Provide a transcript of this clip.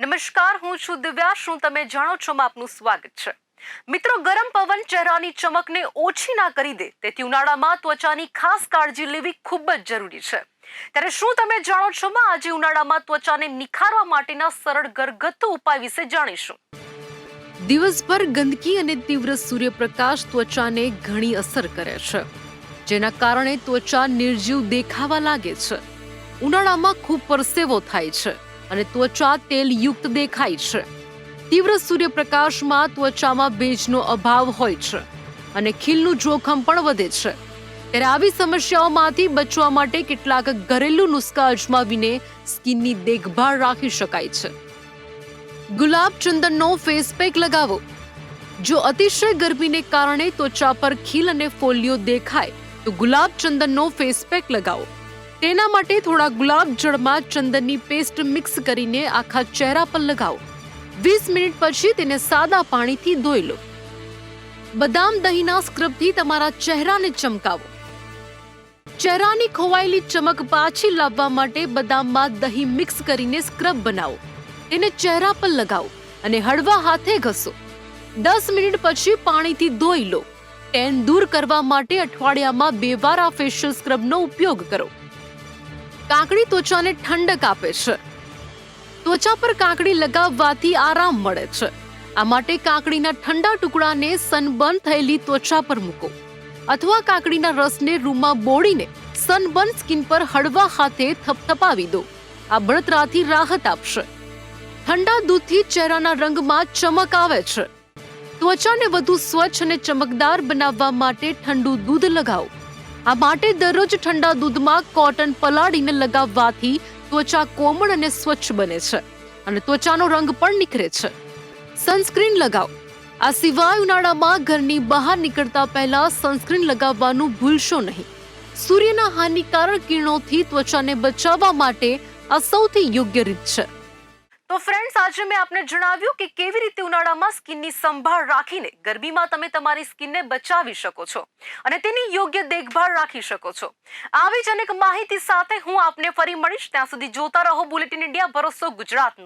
નમસ્કાર, હું છું દિવ્યા. શું તમે જાણો છો આપનું સ્વાગત છે? મિત્રો, ગરમ પવન ચહેરાની ચમકને ઓછી ના કરી દે, તેથી ઉનાળામાં ત્વચાની ખાસ કાળજી લેવી ખૂબ જ જરૂરી છે. ત્યારે શું તમે જાણો છો માં, આજે ઉનાળામાં ત્વચાને નિખારવા માટેના સરળ ઘરગથ્થુ ઉપાય વિશે જાણીશું? દિવસભર ગંદકી અને તીવ્ર સૂર્યપ્રકાશ ત્વચાને ઘણી અસર કરે છે, જેના કારણે ત્વચા નિર્જીવ દેખાવા લાગે છે. ઉનાળામાં ખૂબ પરસેવો થાય છે. અને ત્વચા તેલયુક્ત દેખાય છે. તીવ્ર સૂર્યપ્રકાશમાં ત્વચામાં ભેજનો અભાવ હોય છે અને ખીલનું જોખમ પણ વધે છે. ત્યારે આવી સમસ્યાઓમાંથી બચવા માટે કેટલાક ઘરેલુ નુસ્ખા અજમાવીને સ્કિનની દેખભાળ રાખી શકાય છે. ગુલાબ ચંદનનો ફેસ પેક લગાવો. જો અતિશય ગરમીને કારણે ત્વચા પર ખીલ અને ફોલ્લીઓ દેખાય, તો ગુલાબ ચંદનનો ફેસ પેક લગાવો. તેના માટે થોડા ગુલાબ જળમાં ચંદનની પેસ્ટ મિક્સ કરીને આખા ચહેરા પર લગાવો. વીસ મિનિટ પછી તેને સાદા પાણીથી ધોઈ લો. બદામ દહીંના સ્ક્રબથી તમારા ચહેરાને ચમકાવો. ચહેરાની ખોવાયેલી ચમક પાછી લાવવા માટે બદામમાં દહીં મિક્સ કરીને સ્ક્રબ બનાવો. તેને ચહેરા પર લગાવો અને હળવા હાથે ઘસો. દસ મિનિટ પછી પાણીથી ધોઈ લો. ટેન દૂર કરવા માટે અઠવાડિયામાં બે વાર આ ફેશિયલ સ્ક્રબનો ઉપયોગ કરો. કાકડી ત્વચાને ઠંડક આપે છે. ત્વચા પર કાકડી લગાવવાથી આરામ મળે છે. આ માટે કાકડીના ઠંડા ટુકડાને સનબર્ન થયેલી ત્વચા પર મૂકો. અથવા કાકડીના રસને રૂમમાં બોળીને સનબર્ન સ્કિન પર હળવા હાથે થપથપાવી દો. આ બળતરાથી રાહત આપશે. ઠંડા દૂધથી ચહેરાના રંગમાં ચમક આવે છે. ત્વચાને વધુ સ્વચ્છ અને ચમકદાર બનાવવા માટે ઠંડુ દૂધ લગાવો. આ માટે દરરોજ ઠંડા દૂધમાં કોટન પલાળીને લગાવવાથી ત્વચા કોમળ અને સ્વચ્છ બને છે અને ત્વચાનો રંગ પણ નીખરે છે. સનસ્ક્રીન લગાવો. આ સિવાય ઉનાળામાં ઘરની બહાર નીકળતા પહેલા સનસ્ક્રીન લગાવવાનું ભૂલશો નહીં. સૂર્યના હાનિકારક કિરણોથી ત્વચાને બચાવવા માટે આ સૌથી યોગ્ય રીત છે. તો ફ્રેન્ડ્સ આજે મેં આપને જણાવ્યું કે કેવી રીતે ઉનાળામાં સ્કિનની સંભાળ રાખીને ગરમીમાં તમે તમારી સ્કિનને બચાવી શકો છો અને તેની યોગ્ય દેખભાળ રાખી શકો છો. આવી જ અનેક માહિતી સાથે હું આપને ફરી મળીશ. ત્યાં સુધી જોતા રહો બુલેટિન ઇન્ડિયા ભરોસો ગુજરાતનો.